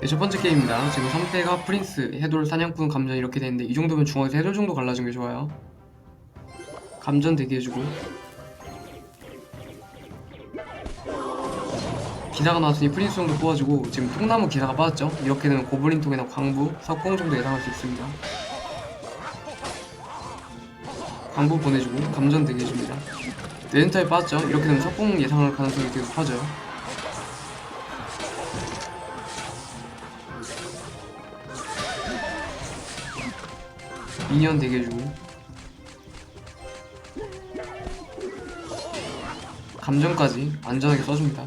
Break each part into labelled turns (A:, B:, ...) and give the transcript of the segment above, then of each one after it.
A: 네, 첫 번째 게임입니다. 지금 상태가 프린스, 해돌, 사냥꾼, 감전 이렇게 되는데 이 정도면 중앙에서 해돌 정도 갈라진 게 좋아요. 감전 대기해주고 기사가 나왔으니 프린스 정도 뽑아주고 지금 통나무 기사가 빠졌죠? 이렇게 되면 고블린 통이나 광부, 석공 정도 예상할 수 있습니다. 광부 보내주고 감전 대기해줍니다. 네렌타에 빠졌죠? 이렇게 되면 석공 예상할 가능성이 계속 커져요. 미니언 대기해주고. 감정까지 안전하게 써줍니다.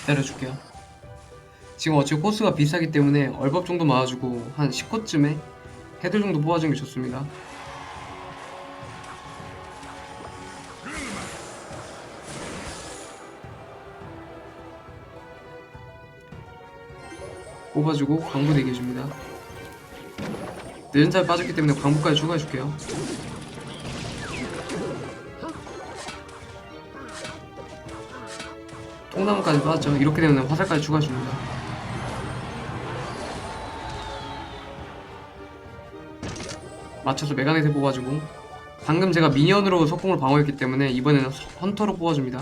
A: 기다려줄게요. 지금 어차피 코스가 비싸기 때문에 얼법 정도 모아주고 한 10코쯤에 헤드 정도 뽑아주는 게 좋습니다 뽑아주고 광부 대기 해줍니다. 늦은 살 빠졌기 때문에 광부까지 추가해줄게요. 통나무까지 빠졌죠. 이렇게 되면 화살까지 추가해줍니다. 맞춰서 메가넷에 뽑아주고. 방금 제가 미니언으로 석궁을 방어했기 때문에 이번에는 헌터로 뽑아줍니다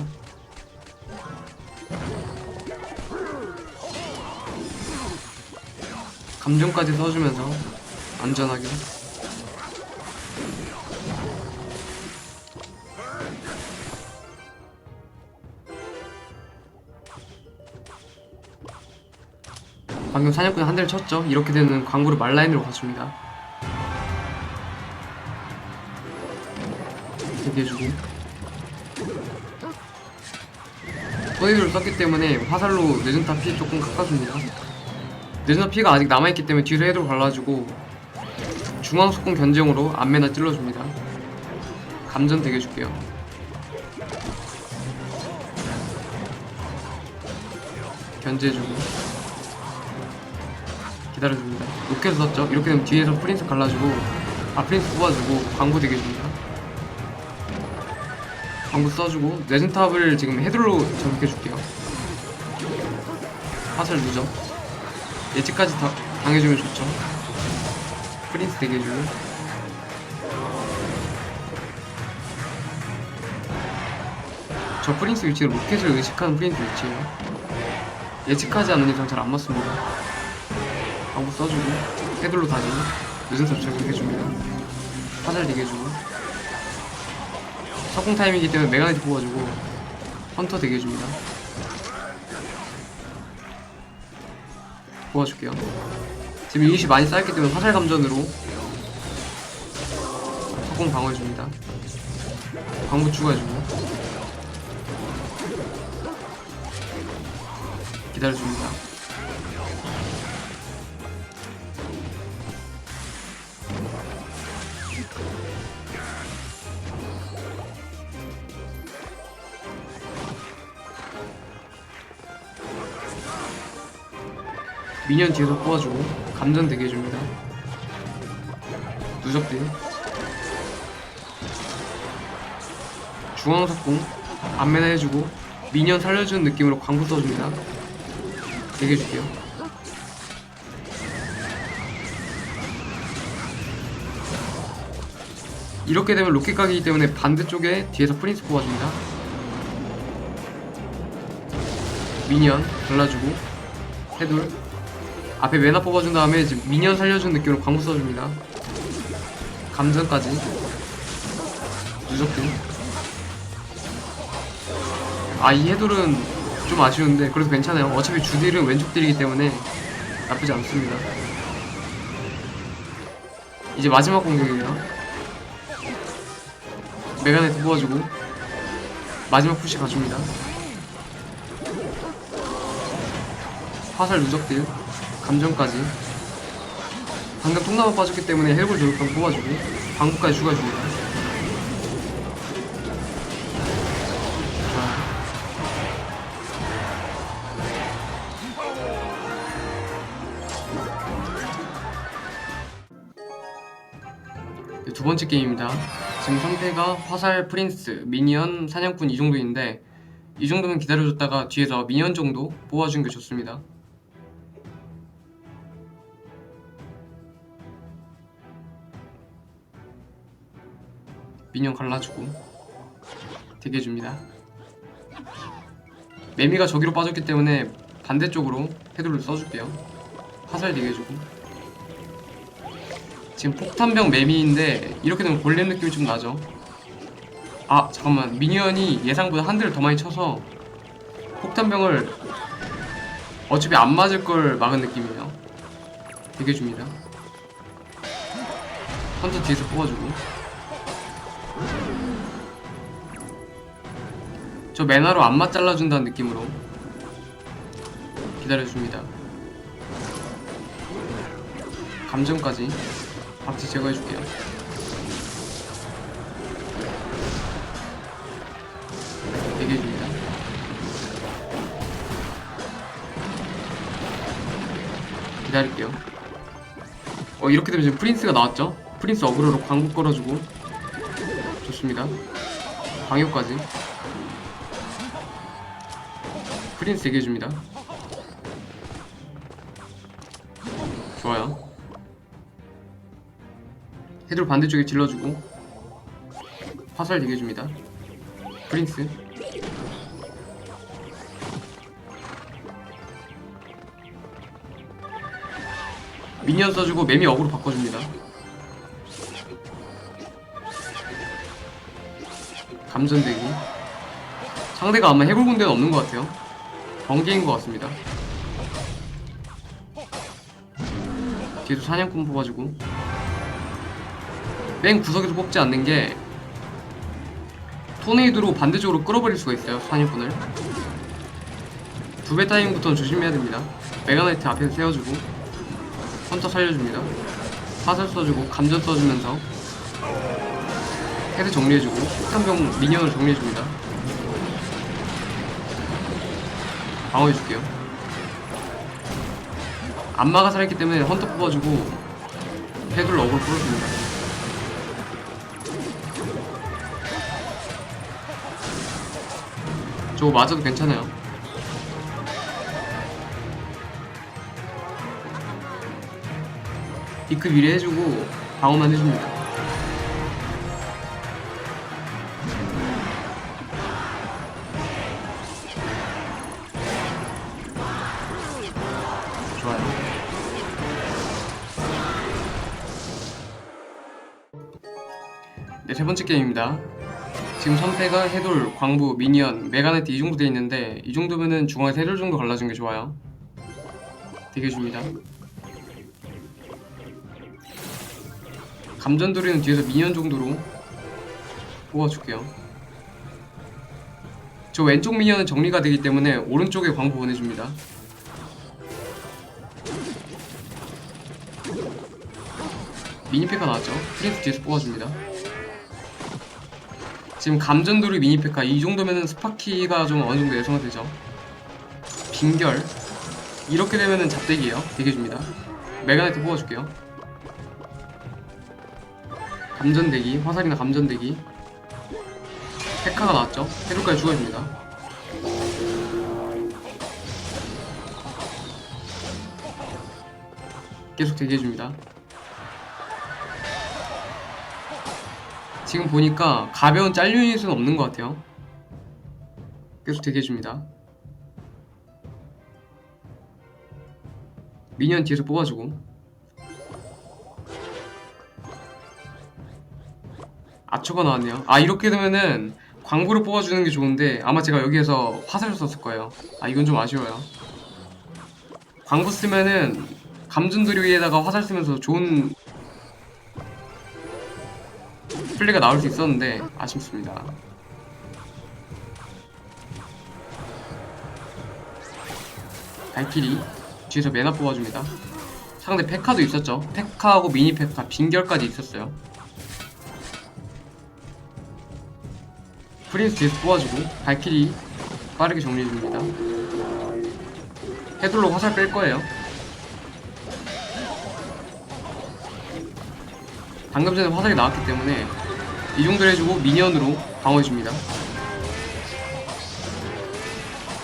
A: 감정까지 써주면서 안전하게. 방금 사냥꾼 한 대를 쳤죠? 이렇게 되면 광고를 말라인으로 가줍니다. 대기해주고. 토네이도를 썼기 때문에 화살로 늦은 타피 조금 깎아줍니다 늦은 피가 아직 남아있기 때문에 뒤로 헤드로 발라주고 중앙 속공 견제용으로 앞매나 찔러줍니다. 감전 대겨줄게요. 견제해주고 기다려줍니다. 로켓을 썼죠? 이렇게 되면 뒤에서 프린스 갈라주고 아 프린스 뽑아주고 광부 대겨줍니다. 광부 써주고 레전탑을 지금 헤드로 저격해줄게요. 화살 누죠? 예측까지 다, 당해주면 좋죠. 프린스 대기해주고. 저 프린스 위치는 로켓을 의식하는 프린스 위치예요. 예측하지 않는 이상 잘 안 맞습니다. 방부 써주고, 헤들로 다니고, 늦은 섭취를 해줍니다. 화살 대기해주고. 석공 타임이기 때문에 메가네트 뽑아주고, 헌터 대기해줍니다. 도와줄게요. 지금 유닛이 많이 쌓였기 때문에 화살 감전으로 석공 방어해줍니다. 광부 추가해주고 기다려줍니다. 미니언 뒤에서 뽑아주고 감전 대기해줍니다. 누적딜 중앙석궁 앞매나 해주고 미니언 살려주는 느낌으로 광부 써줍니다. 대기해줄게요. 이렇게 되면 로켓 각이기 때문에 반대쪽에 뒤에서 프린스 뽑아줍니다. 미니언 발라주고 헤돌 앞에 메나 뽑아준 다음에 이제 미니언 살려준 느낌으로 광부 써줍니다. 감전까지 누적등 아이 해돌은 좀 아쉬운데 그래도 괜찮아요. 어차피 주딜은 왼쪽 딜이기 때문에 나쁘지 않습니다. 이제 마지막 공격이에요. 메가네트 뽑아주고 마지막 푸시 가줍니다. 화살 누적딜 감정까지 방금 통나무 빠졌기 때문에 헬골 조력방 뽑아주고 방구까지 추가해줍니다 두 번째 게임입니다. 지금 상태가 화살 프린스, 미니언, 사냥꾼 이 정도인데 이 정도면 기다려줬다가 뒤에서 미니언 정도 뽑아주는 게 좋습니다. 미니언 갈라주고 대기해줍니다. 매미가 저기로 빠졌기 때문에 반대쪽으로 헤드를 써줄게요. 화살 대기해주고. 지금 폭탄병 매미인데 이렇게 되면 골렘 느낌이 좀 나죠? 아 잠깐만. 미니언이 예상보다 한 대를 더 많이 쳐서 폭탄병을 어차피 안 맞을 걸 막은 느낌이에요. 되게 줍니다. 헌터 뒤에서 뽑아주고 저 매나로 안맞 잘라준다는 느낌으로 기다려줍니다 감정까지 박지 제거해줄게요. 얘기해줍니다. 기다릴게요. 어 이렇게 되면 지금 프린스가 나왔죠? 프린스 어그로로 광고 걸어주고 좋습니다. 방역까지 프린스 얘기해줍니다. 좋아요. 헤드로 반대쪽에 질러주고 화살 대게줍니다. 프린스. 미니언 써주고 매미 어그로 바꿔줍니다. 감전대기. 상대가 아마 해골 군대는 없는 것 같아요 번개인 것 같습니다. 뒤에도 사냥꾼 뽑아주고. 맨 구석에서 뽑지 않는 게 토네이도로 반대쪽으로 끌어버릴 수가 있어요 사냥꾼을. 두 배 타이밍부터는 조심해야 됩니다. 메가나이트 앞에서 세워주고 헌터 살려줍니다. 화살 써주고 감전 써주면서 헤드 정리해주고 폭탄병 미니언을 정리해줍니다 방어해줄게요 안마가 살았기 때문에 헌터 뽑아주고 헤드를 어글 풀어줍니다 저거 맞아도 괜찮아요. 비크 미리 해주고 방어만 해줍니다. 세 번째 게임입니다. 지금 선패가 해돌, 광부, 미니언, 메가네트 이 정도 돼 있는데 이 정도면은 중앙에 해돌 정도 갈라준 게 좋아요. 되게 줍니다. 감전돌이는 뒤에서 미니언 정도로 뽑아줄게요. 저 왼쪽 미니언은 정리가 되기 때문에 오른쪽에 광부 보내줍니다. 미니페가 나왔죠? 프린스 뒤에서 뽑아줍니다. 지금 감전돌이 미니페카 이 정도면은 스파키가 좀 어느 정도 예상이 되죠. 빙결 이렇게 되면은 잡대기예요. 대기줍니다. 메가나이트 뽑아줄게요. 감전대기 화살이나 감전대기 페카가 나왔죠. 해줄까지 죽어줍니다. 계속 대기해줍니다. 지금 보니까 가벼운 짤 유닛은 없는 것 같아요. 계속 대기해줍니다. 미니언 뒤에서 뽑아주고 아초가 나왔네요. 아 이렇게 되면은 광고를 뽑아주는 게 좋은데 아마 제가 여기에서 화살을 썼을 거예요. 아 이건 좀 아쉬워요. 광고 쓰면은 감전도리 위에다가 화살 쓰면서 좋은 플레이가 나올 수 있었는데 아쉽습니다. 발키리 뒤에서 메나 뽑아줍니다. 상대 페카도 있었죠. 페카하고 미니 페카 빈결까지 있었어요. 프린스 뒤에서 뽑아주고 발키리 빠르게 정리해줍니다. 헤돌로 화살 뺄 거예요. 방금 전에 화살이 나왔기 때문에 이 정도로 해주고 미니언으로 방어해줍니다.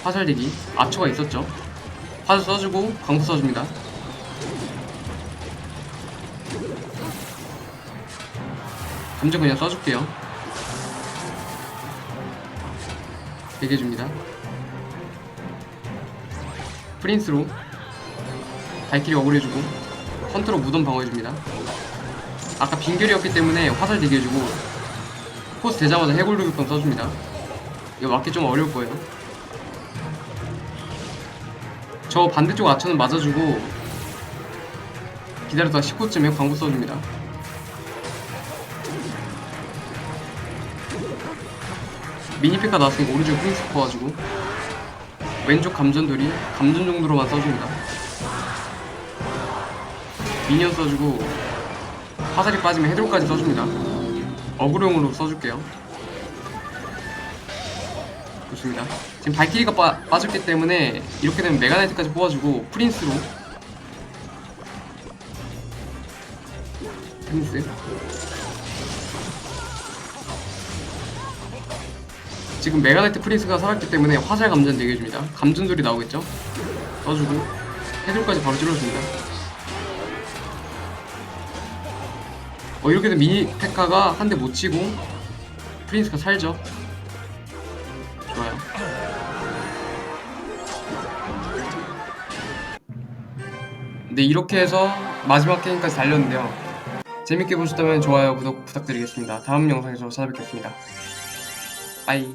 A: 화살대기 압초가 있었죠. 화살 써주고 광수 써줍니다. 감정 그냥 써줄게요. 얘기해줍니다. 프린스로 발키리 억울해주고 헌트로 무덤 방어해줍니다. 아까 빈결이었기 때문에 화살 대기해주고 포스 되자마자 해골 루비콘 써줍니다. 이거 맞기 좀 어려울 거예요. 저 반대쪽 아처는 맞아주고 기다렸다가 10호쯤에 광고 써줍니다. 미니피카 나왔으니까 오른쪽 프린스 퍼가지고 왼쪽 감전돌이 감전 정도로만 써줍니다. 미니언 써주고 화살이 빠지면 헤드로까지 써줍니다. 어그로용으로 써줄게요. 좋습니다. 지금 발키리가 빠, 빠졌기 때문에 이렇게 되면 메가나이트까지 뽑아주고 프린스로 프린스 지금 메가나이트 프린스가 살았기 때문에 화살 감전 되게 해줍니다. 감전돌이 나오겠죠? 써주고 헤드로까지 바로 찔러줍니다. 어 이렇게 되면 미니 페카가 한 대 못 치고 프린스가 살죠. 좋아요. 네 이렇게 해서 마지막 게임까지 달렸는데요. 재밌게 보셨다면 좋아요, 구독 부탁드리겠습니다. 다음 영상에서 찾아뵙겠습니다. 빠이.